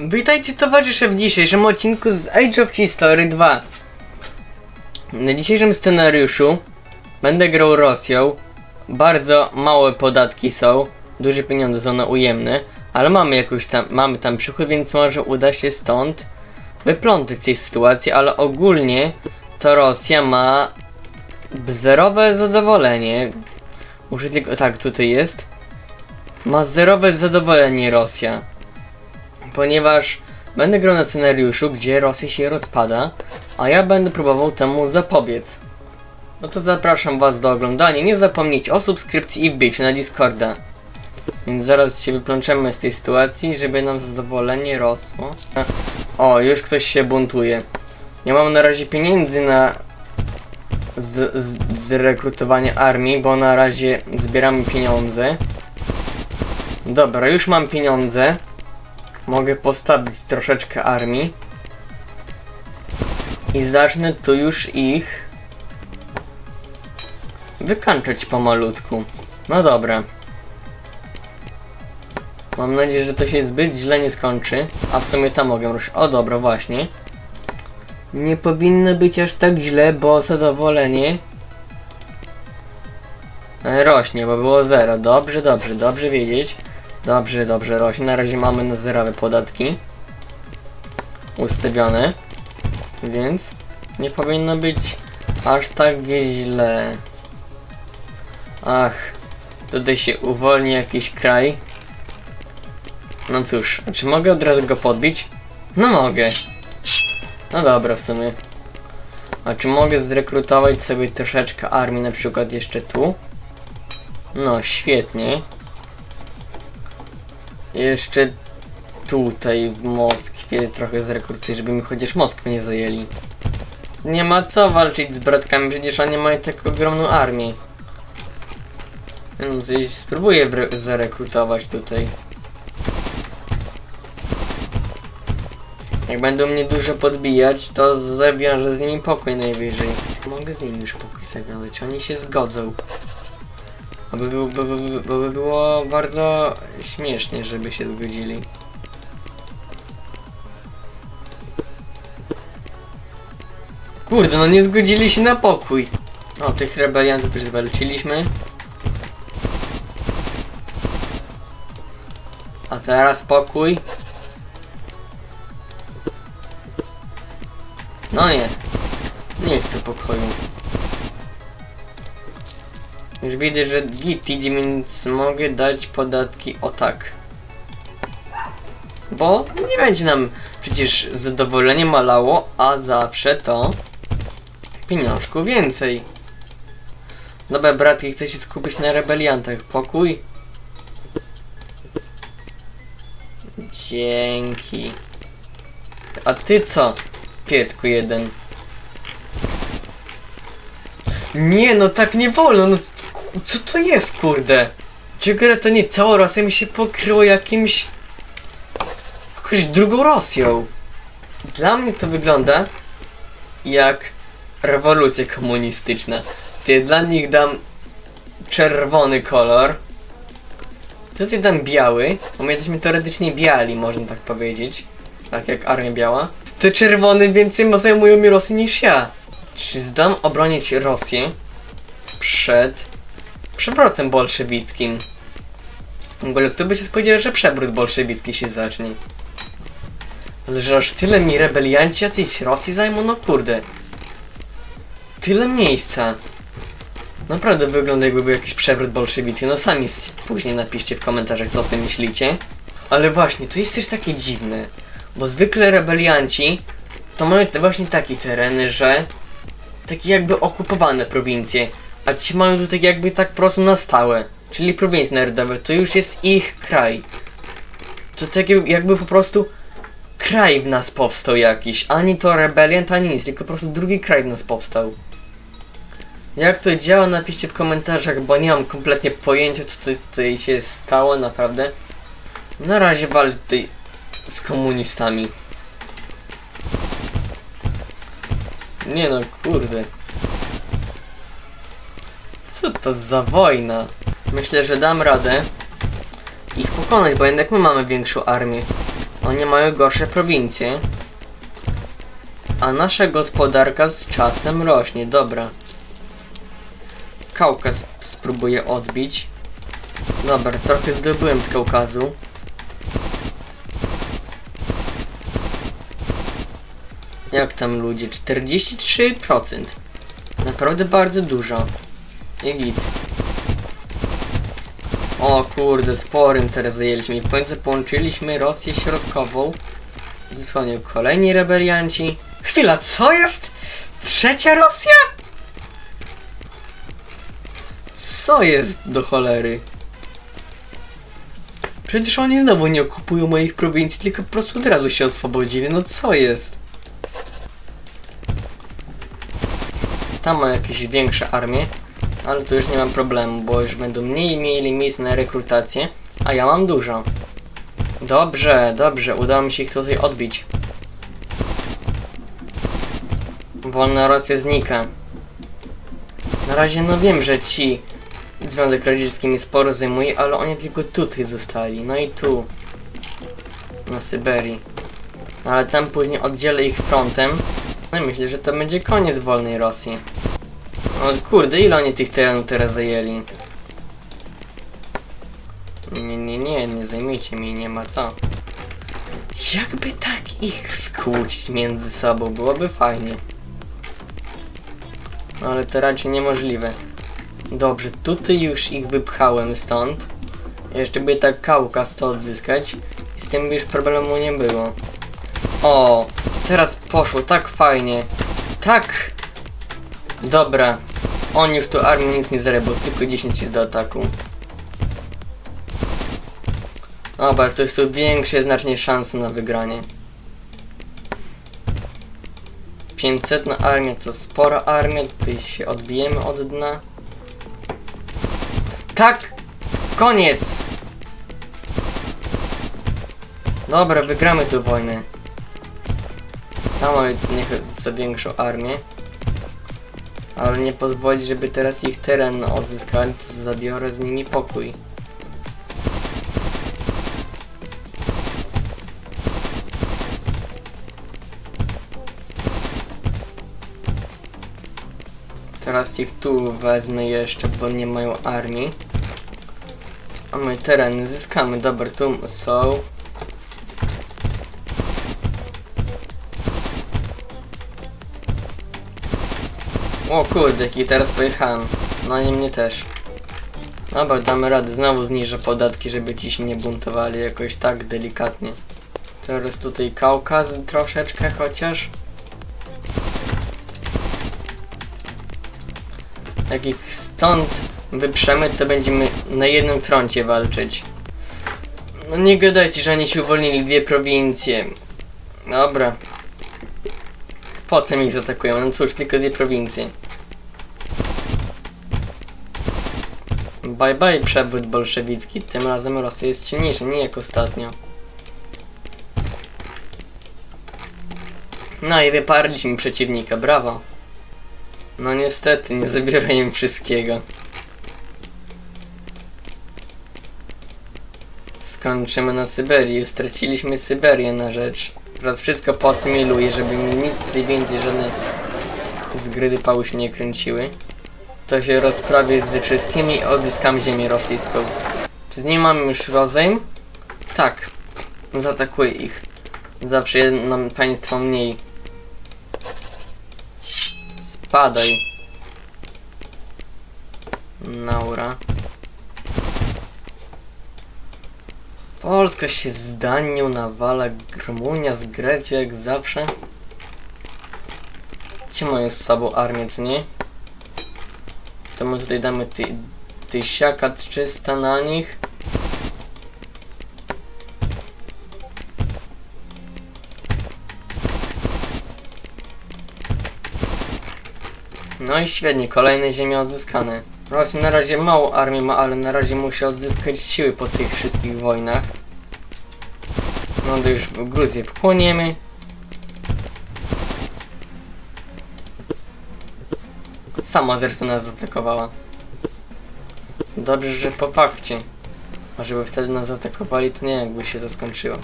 Witajcie towarzysze w dzisiejszym odcinku z Age of History 2. Na dzisiejszym scenariuszu będę grał Rosją. Bardzo małe podatki są, duże pieniądze są na ujemne, ale mamy jakoś tam, mamy tam przychód, więc może uda się stąd wyplątać tej sytuacji, ale ogólnie to Rosja ma zerowe zadowolenie. Muszę tylko, tak, tutaj jest. Ma zerowe zadowolenie Rosja ponieważ będę grał na scenariuszu, gdzie Rosja się rozpada, a ja będę próbował temu zapobiec. No to zapraszam was do oglądania. Nie zapomnijcie o subskrypcji i wbiciu na Discorda. Więc zaraz się wyplączemy z tej sytuacji, żeby nam zadowolenie rosło. O, już ktoś się buntuje. Ja mam na razie pieniędzy na z, z, zrekrutowanie armii, bo na razie zbieramy pieniądze. Dobra, już mam pieniądze. Mogę postawić troszeczkę armii. I zacznę tu już ich wykańczać pomalutku. No dobra. Mam nadzieję, że to się zbyt źle nie skończy. A w sumie tam mogę ruszyć. O dobra, właśnie. Nie powinno być aż tak źle, bo zadowolenie rośnie, bo było zero. Dobrze, dobrze, dobrze wiedzieć. Dobrze, dobrze rośnie. Na razie mamy na zerowe podatki ustawione, więc nie powinno być aż tak źle. Ach, tutaj się uwolni jakiś kraj. No cóż, czy mogę od razu go podbić? No mogę. No dobra w sumie. A czy mogę zrekrutować sobie troszeczkę armii, na przykład jeszcze tu? No, świetnie. Jeszcze tutaj w Moskwie trochę zrekrutuję, żeby mi chociaż Moskwę nie zajęli. Nie ma co walczyć z bratkami, przecież oni mają tak ogromną armię. No spróbuję zarekrutować tutaj. Jak będą mnie dużo podbijać, to zawiążę z nimi pokój najwyżej. Mogę z nimi już pokój zawiązać, oni się zgodzą. Bo by, było- by, by, by, by było bardzo śmiesznie, żeby się zgodzili. Kurde, no nie zgodzili się na pokój. O, tych rebeliantów już zwalczyliśmy. A teraz pokój. No nie. Nie chcę pokoju. Już widzę, że git idzie, więc mogę dać podatki o tak. Bo nie będzie nam przecież zadowolenie malało, a zawsze to pieniążku więcej. Dobra, bratki, chcę się skupić na rebeliantach. Pokój. Dzięki. A ty co? Pietku jeden. Nie, no tak nie wolno, no co to jest, kurde? Gra to nie cała Rosja mi się pokryło jakimś... jakąś drugą Rosją? Dla mnie to wygląda jak rewolucja komunistyczna. Ja dla nich dam czerwony kolor. Tutaj dam biały, bo my jesteśmy teoretycznie biali, można tak powiedzieć. Tak jak armia biała. Te czerwone więcej zajmują mi Rosję niż ja. Czy zdam obronić Rosję przed przewrotem bolszewickim? W ogóle kto by się spodziewał, że przewrót bolszewicki się zacznie? Ale że aż tyle mi rebelianci jacyś Rosji zajmą? No kurde. Tyle miejsca. Naprawdę wygląda jakby był jakiś przewrót bolszewicki. No sami później napiszcie w komentarzach co o tym myślicie. Ale właśnie, to jest też takie dziwne. Bo zwykle rebelianci to mają właśnie takie tereny, że takie jakby okupowane prowincje, a ci mają tutaj jakby tak po prostu na stałe, czyli prowincje narodowe, to już jest ich kraj. To tak jakby- po prostu kraj w nas powstał jakiś, ani to rebeliant, ani nic, tylko po prostu drugi kraj w nas powstał. Jak to działa, napiszcie w komentarzach, bo nie mam kompletnie pojęcia, co tutaj się stało, naprawdę. Na razie walczę tutaj z komunistami. Nie no, kurde. Co to za wojna? Myślę, że dam radę ich pokonać, bo jednak my mamy większą armię. Oni mają gorsze prowincje. A nasza gospodarka z czasem rośnie, dobra. Kaukaz spróbuję odbić. Dobra, trochę zdobyłem z Kaukazu. Jak tam ludzie? 43%. Naprawdę bardzo dużo. I git. O kurde, sporym teraz zajęliśmy. W końcu połączyliśmy Rosję Środkową. Zasłonią kolejni rebelianci. Chwila, co jest? Trzecia Rosja? Co jest do cholery? Przecież oni znowu nie okupują moich prowincji, tylko po prostu od razu się oswobodzili. No co jest? Tam ma jakieś większe armie, ale tu już nie mam problemu, bo już będą mniej mieli miejsc na rekrutację, a ja mam dużo. Dobrze, dobrze, udało mi się ich tutaj odbić. Wolna Rosja znika. Na razie no wiem, że ci Związek Radziecki mi sporo zajmuje, ale oni tylko tutaj zostali, no i tu. Na Syberii. No ale tam później oddzielę ich frontem. No i myślę, że to będzie koniec wolnej Rosji. O kurde, ile oni tych terenów teraz zajęli? Nie, nie, nie, nie zajmijcie mi, nie ma co. Jakby tak ich skłócić między sobą, byłoby fajnie. No ale to raczej niemożliwe. Dobrze, tutaj już ich wypchałem stąd. Jeszcze by tak Kaukaz to odzyskać. I z tym by już problemu nie było. O, teraz poszło tak fajnie. Tak! Dobra. On już tu armii nic nie zrebu, tylko 10 jest do ataku. Dobra, to jest tu większe znacznie szanse na wygranie. 500 na armię to spora armia, tutaj się odbijemy od dna. Tak! Koniec! Dobra, wygramy tę wojnę. Tam mamy nieco większą armię. Ale nie pozwolić, żeby teraz ich teren odzyskali, to zabiorę z nimi pokój. Teraz ich tu wezmę jeszcze, bo nie mają armii. A my tereny zyskamy. Dobra, tu są. O kurde, jaki teraz pojechałem. No i mnie też. Dobra, damy radę. Znowu zniżę podatki, żeby ci się nie buntowali jakoś tak delikatnie. Teraz tutaj Kaukaz troszeczkę chociaż. Jak ich stąd wyprzemy, to będziemy na jednym froncie walczyć. No nie gadajcie, że oni się uwolnili dwie prowincje. Dobra. Potem ich zaatakują. No cóż, tylko dwie prowincje. Bye bye przewrót bolszewicki. Tym razem Rosja jest silniejsza, nie jak ostatnio. No i wyparliśmy przeciwnika, brawo. No niestety, nie zabiorę im wszystkiego. Skończymy na Syberii. Straciliśmy Syberię na rzecz. Teraz wszystko poasymiluję, żeby mi nic tutaj więcej, żadne zgrydy pały się nie kręciły. To się rozprawię ze wszystkimi odzyskam ziemię rosyjską. Czy z niej mamy już rozejm? Tak. Zaatakuję ich. Zawsze jedno państwo mniej. Spadaj. Naura. Polska się z Danią nawala, Rumunia z Grecją jak zawsze. Gdzie mają z sobą armię, co nie? To my tutaj damy ty, tysiaka 300 na nich. No i świetnie, kolejne ziemie odzyskane. Rosja na razie mało armii ma, ale na razie musi odzyskać siły po tych wszystkich wojnach. No to już Gruzję wchłoniemy. Sama zresztą nas zaatakowała. Dobrze, że po fakcie. A żeby wtedy nas zaatakowali, to nie jakby się to skończyło.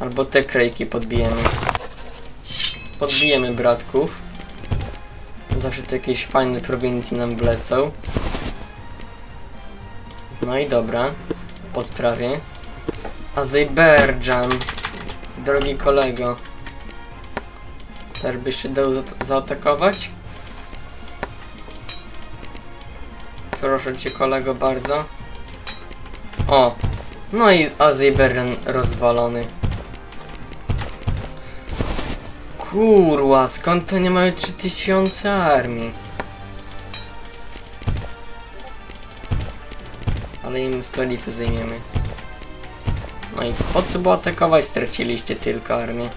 Albo te krajki podbijemy. Podbijemy bratków. Zawsze to jakieś fajne prowincje nam wlecą. No i dobra. Po sprawie. Azerbejdżan. Drogi kolego. Też byś się dał za- zaatakować? Proszę cię kolego bardzo. O! No i Azerbejdżan rozwalony. Kurwa, skąd to nie mają 3000 armii? Ale im stolicę zajmiemy. No i po co było atakować? Straciliście tylko armię.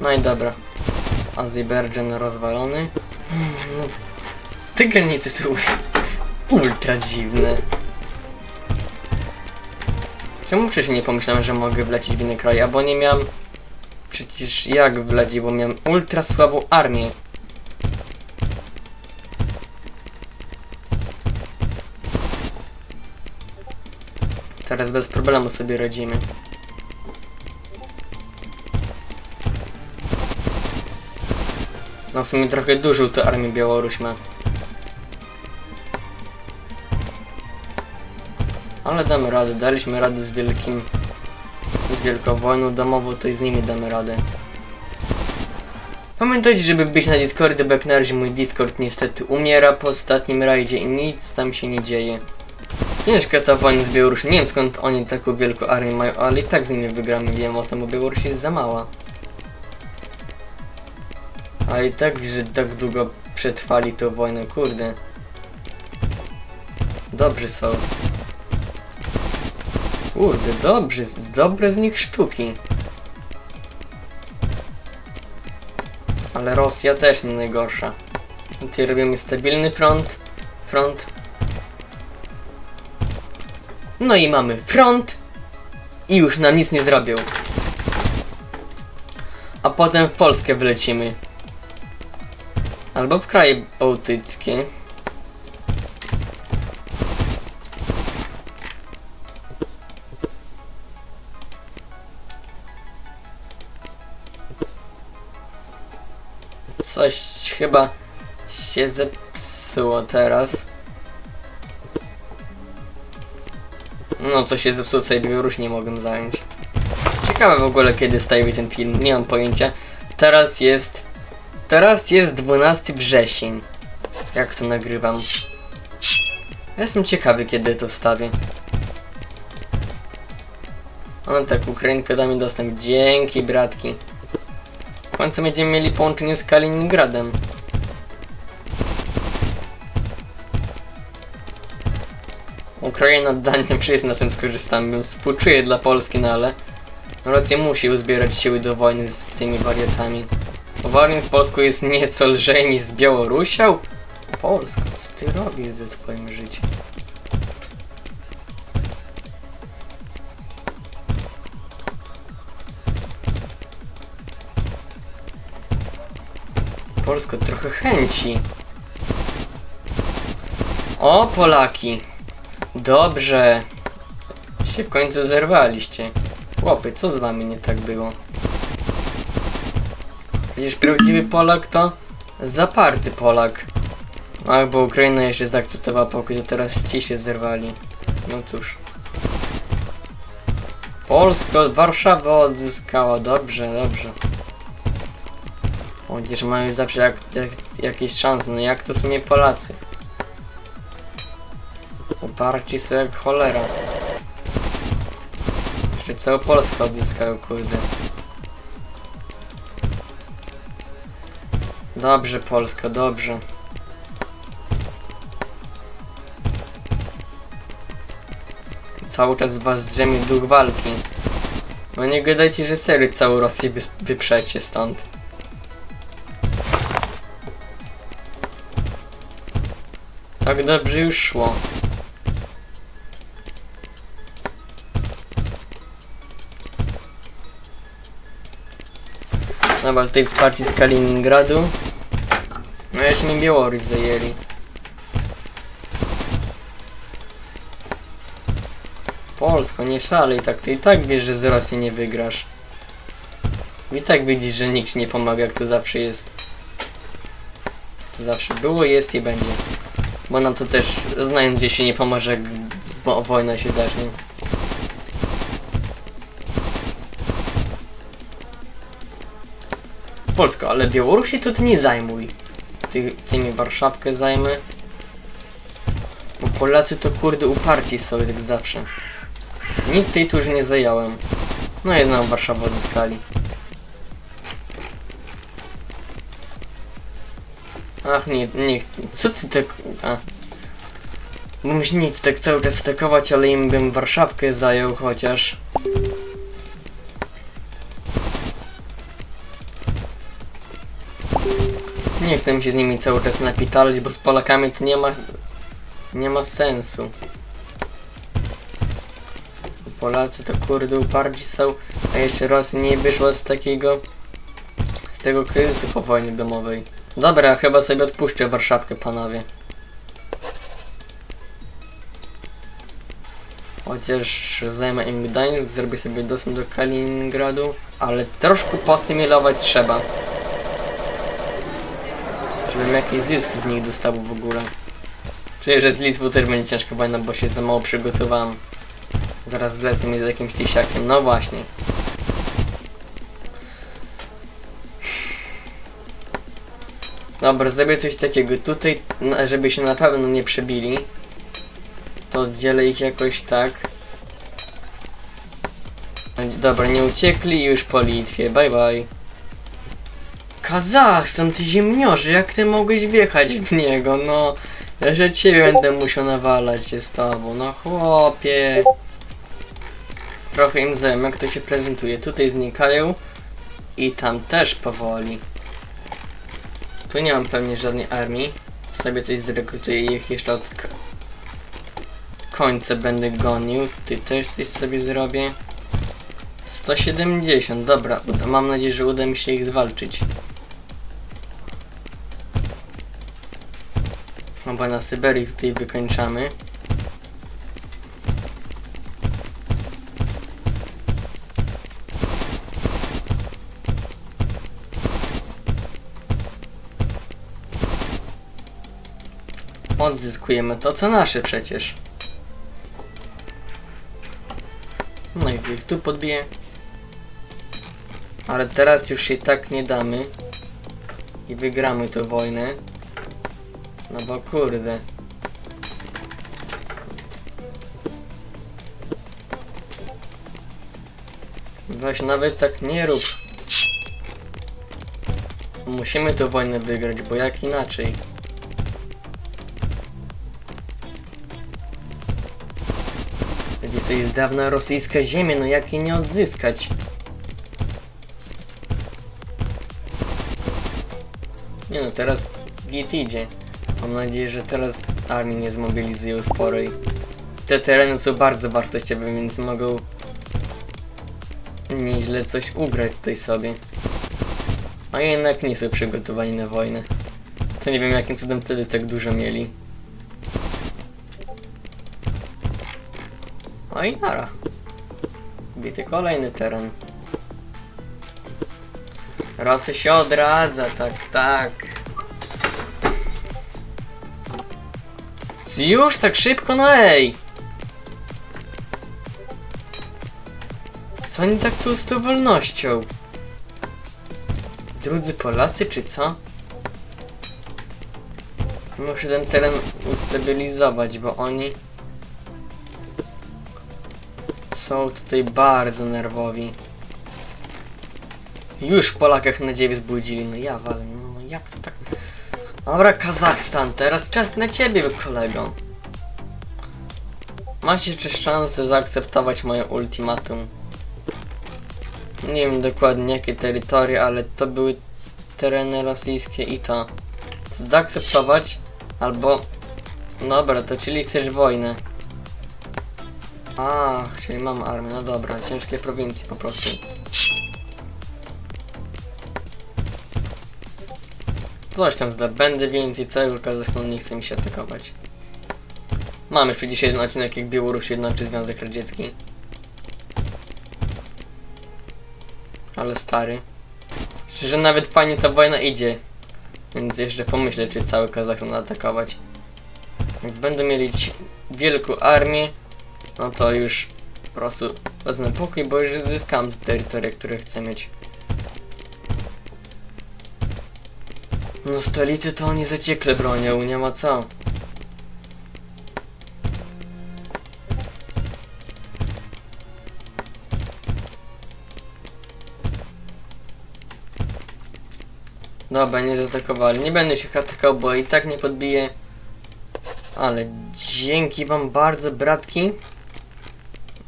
No i dobra. Azerbejdżan rozwalony. Mm, No, te granice są ultra dziwne. Czemu wcześniej nie pomyślałem, że mogę wlecieć w inny kraj? Albo nie miałem... Przecież jak wlecieć, bo miałem ultra słabą armię. Teraz bez problemu sobie radzimy. No w sumie trochę dużą to armię Białoruś ma. Ale damy radę, daliśmy radę z wielkim... Z wielką wojną domową, to i z nimi damy radę. Pamiętajcie, żeby być na Discordzie, bo jak na razie mój Discord niestety umiera po ostatnim rajdzie i nic tam się nie dzieje. Ciężka ta wojna z Białorusią, nie wiem skąd oni taką wielką armię mają, ale i tak z nimi wygramy, wiem o tym, bo Białoruś jest za mała. A i tak, że tak długo przetrwali tą wojnę, kurde. Dobrzy są. Kurde, dobrzy, z- dobre z nich sztuki. Ale Rosja też nie najgorsza. Tutaj robimy stabilny front. Front. No i mamy front. I już nam nic nie zrobią. A potem w Polskę wlecimy. Albo w kraje bałtyckie. Chyba się zepsuło teraz. No, co się zepsuło, co Białoruś nie mogłem zająć. Ciekawe w ogóle kiedy staje ten film, nie mam pojęcia. Teraz jest... Teraz jest 12 wrzesień. Jak to nagrywam. Jestem ciekawy kiedy to wstawię. No tak, Ukrainka da mi dostęp. Dzięki, bratki. W końcu będziemy mieli połączenie z Kaliningradem. Ukraina daniem przyjdzie na tym skorzystam. Współczuję dla Polski, no ale Rosja musi uzbierać siły do wojny z tymi wariatami. Wojna z Polską jest nieco lżej niż z Białorusią? Polsko, co ty robisz ze swoim życiem? Polsko trochę chęci. O, Polaki! Dobrze. Się w końcu zerwaliście. Chłopy, co z wami nie tak było? Przecież prawdziwy Polak to zaparty Polak. Ach, bo Ukraina jeszcze zaakceptowała pokój, to teraz ci się zerwali. No cóż. Polsko, Warszawa odzyskała. Dobrze, dobrze. Chociaż mają zawsze jak, jak, jakieś szanse. No jak to są nie Polacy? Uparci są jak cholera. Jeszcze całą Polskę odzyskają, kurde. Dobrze, Polska, dobrze. Cały czas was drzemie duch walki. No nie gadajcie, że sery całą Rosję wy- wyprzecie stąd. Tak dobrze już szło. Dobra, tutaj wsparcie z Kaliningradu. No jeszcze mi Białoruś zajęli. Polsko, nie szalej tak, ty i tak wiesz, że z Rosji nie wygrasz. I tak widzisz, że nikt ci nie pomaga, jak to zawsze jest. To zawsze było, jest i będzie. Bo nam to też, znając gdzie się nie pomoże, wo- wojna się zacznie. Polsko, ale Białorusi to ty nie zajmuj. Ty, ty mi Warszawkę zajmę. Bo Polacy to kurde uparci sobie tak zawsze. Nic tej turze nie zająłem. No znam Warszawę odzyskali. Ach nie, nie, co ty tak... A. Myślę, nic tak cały czas atakować, ale im bym Warszawkę zajął chociaż. Chcę się z nimi cały czas napitalać, bo z Polakami to nie ma... Nie ma sensu. Polacy to kurde uparci są, a jeszcze raz nie wyszła z takiego... Z tego kryzysu po wojnie domowej. Dobra, chyba sobie odpuszczę Warszawkę, panowie. Chociaż zajmę im Gdańsk, zrobię sobie dostęp do Kaliningradu, ale troszkę posymilować trzeba. Żebym jakiś zysk z nich dostał w ogóle. Czuję, że z Litwą też będzie ciężko wojna, bo się za mało przygotowałem. Zaraz wlecę mi z jakimś tysiakiem, no właśnie. Dobra, zrobię coś takiego. Tutaj, na- żeby się na pewno nie przebili, to oddzielę ich jakoś tak. Dobra, nie uciekli już po Litwie. Bye bye. Kazachstan, ty ziemniorze, jak ty mogłeś wjechać w niego? No, ja że ciebie będę musiał nawalać się z tobą. No chłopie. Trochę im zajmę, jak to się prezentuje. Tutaj znikają i tam też powoli. Tu nie mam pewnie żadnej armii. Sobie coś zrekrutuję i ich jeszcze od końca będę gonił. Tutaj też coś sobie zrobię. 170, dobra. Mam nadzieję, że uda mi się ich zwalczyć. Chyba na Syberii tutaj wykończamy. Odzyskujemy to, co nasze przecież. No i ich tu podbiję. Ale teraz już się tak nie damy. I wygramy tę wojnę. No bo kurde. Weź nawet tak nie rób. Musimy tę wojnę wygrać, bo jak inaczej? Przecież to jest dawna rosyjska ziemia, no jak jej nie odzyskać? Nie no, teraz git idzie. Mam nadzieję, że teraz armii nie zmobilizują sporej. Te tereny są bardzo wartościowe, więc mogą nieźle coś ugrać tutaj sobie. A jednak nie są przygotowani na wojnę. To nie wiem jakim cudem wtedy tak dużo mieli. No i nara. Bity kolejny teren. Rosy się odradza, tak, tak. Już tak szybko, no ej! Co oni tak tu z tą wolnością? Drudzy Polacy, czy co? Muszę ten teren ustabilizować, bo oni są tutaj bardzo nerwowi. Już w Polakach nadzieję wzbudzili. No ja walę, no, no jak to tak? Dobra, Kazachstan, teraz czas na ciebie, kolego. Masz jeszcze szansę zaakceptować moje ultimatum. Nie wiem dokładnie jakie terytoria, ale to były tereny rosyjskie i to. Zaakceptować albo... Dobra, to czyli chcesz wojnę. Ach, czyli mam armię, no dobra, ciężkie prowincje po prostu. Coś tam zdobędę więcej, cały Kazachstan nie chce mi się atakować. Mamy przecież jeden odcinek jak Białoruś jednoczy Związek Radziecki. Ale stary. Że nawet fajnie ta wojna idzie. Więc jeszcze pomyślę, czy cały Kazachstan atakować. Jak będą mieli wielką armię, no to już po prostu wezmę pokój, bo już zyskam te terytoria, które chcę mieć. No stolicy to oni zaciekle bronią, nie ma co. Dobra, nie zaatakowali. Nie będę się atakował, bo i tak nie podbiję. Ale dzięki wam bardzo, bratki.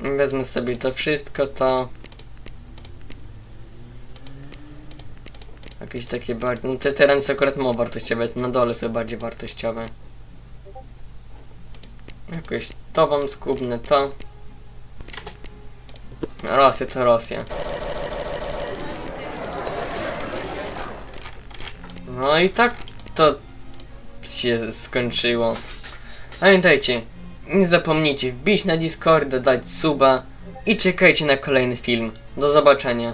Wezmę sobie to wszystko, to... Jakieś takie bardziej... No te tereny są akurat mało wartościowe, te na dole są bardziej wartościowe. Jakoś to wam skubnę, to... Rosja to Rosja. No i tak to się skończyło. Pamiętajcie, nie zapomnijcie wbić na Discorda, dać suba i czekajcie na kolejny film. Do zobaczenia.